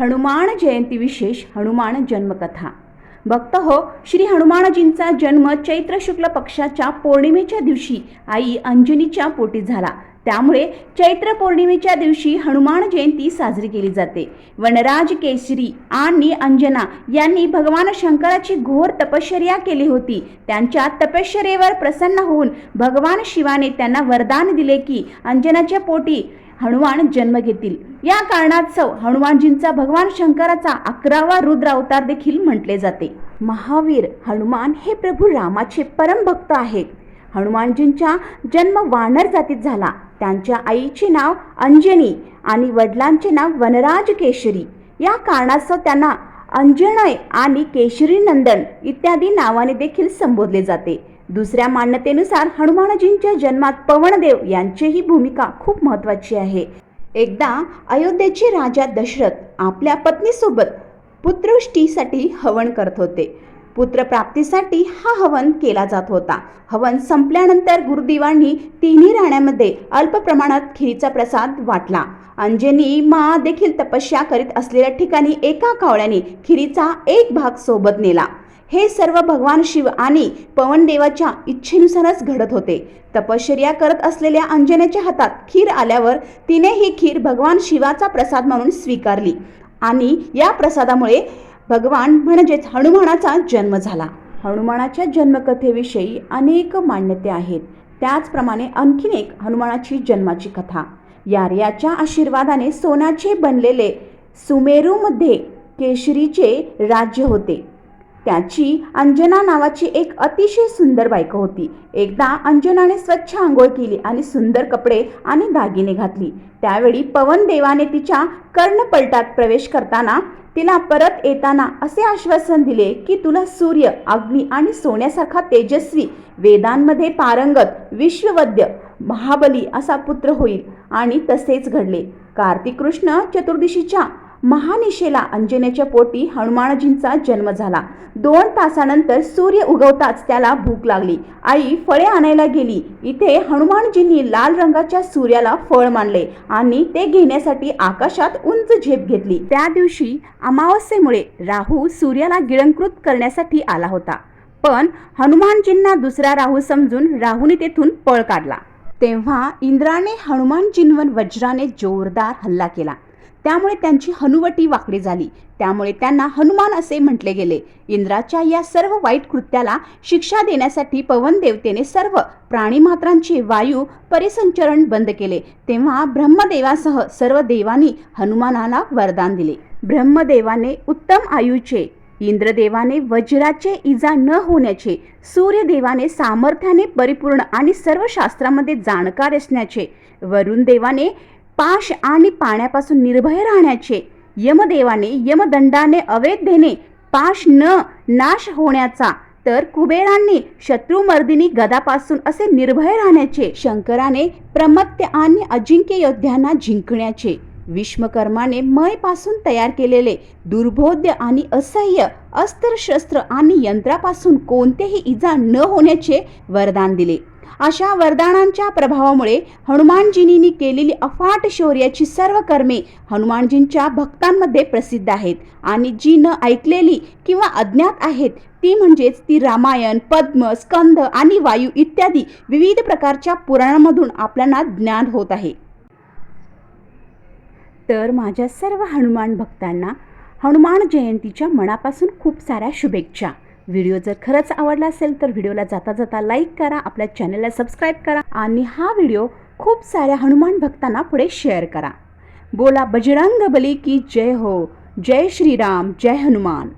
हनुमान जयंती विशेष हनुमान जन्मकथा. भक्त हो श्री हनुमानजींचा जन्म चैत्र शुक्ल पक्षाच्या पौर्णिमेच्या दिवशी आई अंजनीच्या पोटी झाला. त्यामुळे चैत्र पौर्णिमेच्या दिवशी हनुमान जयंती साजरी केली जाते. वनराज केसरी आणि अंजना यांनी भगवान शंकराची घोर तपश्चर्या केली होती. त्यांच्या तपश्चर्येवर प्रसन्न होऊन भगवान शिवाने त्यांना वरदान दिले की अंजनाच्या पोटी हनुमान जन्म घेतील. या कारणास्तव हनुमानजींचा भगवान शंकराचा अकरावा रुद्र अवतार देखील म्हटले जाते. महावीर हनुमान हे प्रभू रामाचे परम भक्त आहेत. हनुमानजींचा जन्म वानर जातीत झाला. त्यांच्या आईचे नाव अंजनी आणि वडिलांचे नाव वनराज केशरी. या कारणास्तव त्यांना अंजनय आणि केशरी नंदन इत्यादी नावाने देखील संबोधले जाते. दुसऱ्या मान्यतेनुसार हनुमानजींच्या जन्मात पवनदेव यांचीही भूमिका खूप महत्त्वाची आहे. एकदा अयोध्येचे राजा दशरथ आपल्या पत्नीसोबत पुत्रवृष्टीसाठी हवन करत होते. पुत्रप्राप्तीसाठी हा हवन केला जात होता. हवन संपल्यानंतर गुरुदेवांनी तिन्ही राण्यामध्ये अल्प प्रमाणात खिरीचा प्रसाद वाटला. अंजनी मा देखील तपस्या करीत असलेल्या ठिकाणी एका कावळ्याने खिरीचा एक भाग सोबत नेला. हे सर्व भगवान शिव आणि पवनदेवाच्या इच्छेनुसारच घडत होते. तपश्चर्या करत असलेल्या अंजनेच्या हातात खीर आल्यावर तिने ही खीर भगवान शिवाचा प्रसाद म्हणून स्वीकारली आणि या प्रसादामुळे भगवान म्हणजेच हनुमानाचा जन्म झाला. हनुमानाच्या जन्मकथेविषयी अनेक मान्यते आहेत. त्याचप्रमाणे आणखीन एक हनुमानाची जन्माची कथा. यार्याच्या आशीर्वादाने सोन्याचे बनलेले सुमेरूमध्ये केशरीचे राज्य होते. त्याची अंजना नावाची एक अतिशय सुंदर बायको होती. एकदा अंजनाने स्वच्छ आंघोळ केली आणि सुंदर कपडे आणि दागिने घातली. त्यावेळी पवन देवाने तिच्या कर्णपलटात प्रवेश करताना तिला परत येताना असे आश्वासन दिले की तुला सूर्य अग्नी आणि सोन्यासारखा तेजस्वी वेदांमध्ये पारंगत विश्ववद्य महाबली असा पुत्र होईल. आणि तसेच घडले. कार्तिक कृष्ण चतुर्दशीच्या महानिशेला अंजनेच्या पोटी हनुमानजींचा जन्म झाला. दोन तासानंतर सूर्य उगवताच त्याला भूक लागली. आई फळे आणायला गेली. इथे हनुमानजींनी लाल रंगाच्या सूर्याला फळ मानले आणि ते घेण्यासाठी आकाशात उंच झेप घेतली. त्या दिवशी अमावस्येमुळे राहू सूर्याला गिळंकृत करण्यासाठी आला होता. पण हनुमानजींना दुसरा राहू समजून राहूने तेथून पळ काढला. तेव्हा इंद्राने हनुमानजींवर वज्राने जोरदार हल्ला केला. त्यामुळे त्यांची हनुवटी वाकडी झाली. त्यामुळे त्यांना हनुमान असे म्हटले गेले. इंद्राच्या या सर्व वाईट कृत्याला शिक्षा देण्यासाठी पवन देवतेने सर्व प्राणीमात्रांचे वायू परिसंचरण बंद केले. तेव्हा ब्रह्मदेवासह सर्व देवांनी हनुमानाला वरदान दिले. ब्रह्मदेवाने उत्तम आयुचे इंद्रदेवाने वज्राचे इजा न होण्याचे सूर्यदेवाने सामर्थ्याने परिपूर्ण आणि सर्व शास्त्रामध्ये जाणकार असण्याचे वरुण देवाने पाश आणि पाण्यापासून निर्भय राहण्याचे यमदेवाने यमदंडाने अवैधेने पाश न नाश होण्याचा तर कुबेरांनी शत्रुमर्दिनी गदापासून असे निर्भय राहण्याचे शंकराने प्रमत्य आणि अजिंक्य योद्ध्यांना जिंकण्याचे विश्वकर्माने मयपासून तयार केलेले दुर्बोध्य आणि असह्य अस्त्रशस्त्र आणि यंत्रापासून कोणतेही इजा न होण्याचे वरदान दिले. अशा वरदानांच्या प्रभावामुळे हनुमानजींनी केलेली अफाट शौर्याची सर्व कर्मे हनुमानजींच्या भक्तांमध्ये प्रसिद्ध आहेत. आणि जी न ऐकलेली किंवा अज्ञात आहेत ती म्हणजेच ती रामायण पद्म स्कंद आणि वायू इत्यादी विविध प्रकारच्या पुराणांमधून आपल्याला ज्ञान होत आहे. तर माझ्या सर्व हनुमान भक्तांना हनुमान जयंतीच्या मनापासून खूप साऱ्या शुभेच्छा. व्हिडिओ जर खरंच आवडला असेल तर व्हिडिओला जाता जाता लाईक करा आपल्या चॅनलला सबस्क्राईब करा आणि हा व्हिडिओ खूप साऱ्या हनुमान भक्तांना पुढे शेअर करा. बोला बजरंग बली की जय हो. जय श्रीराम जय हनुमान.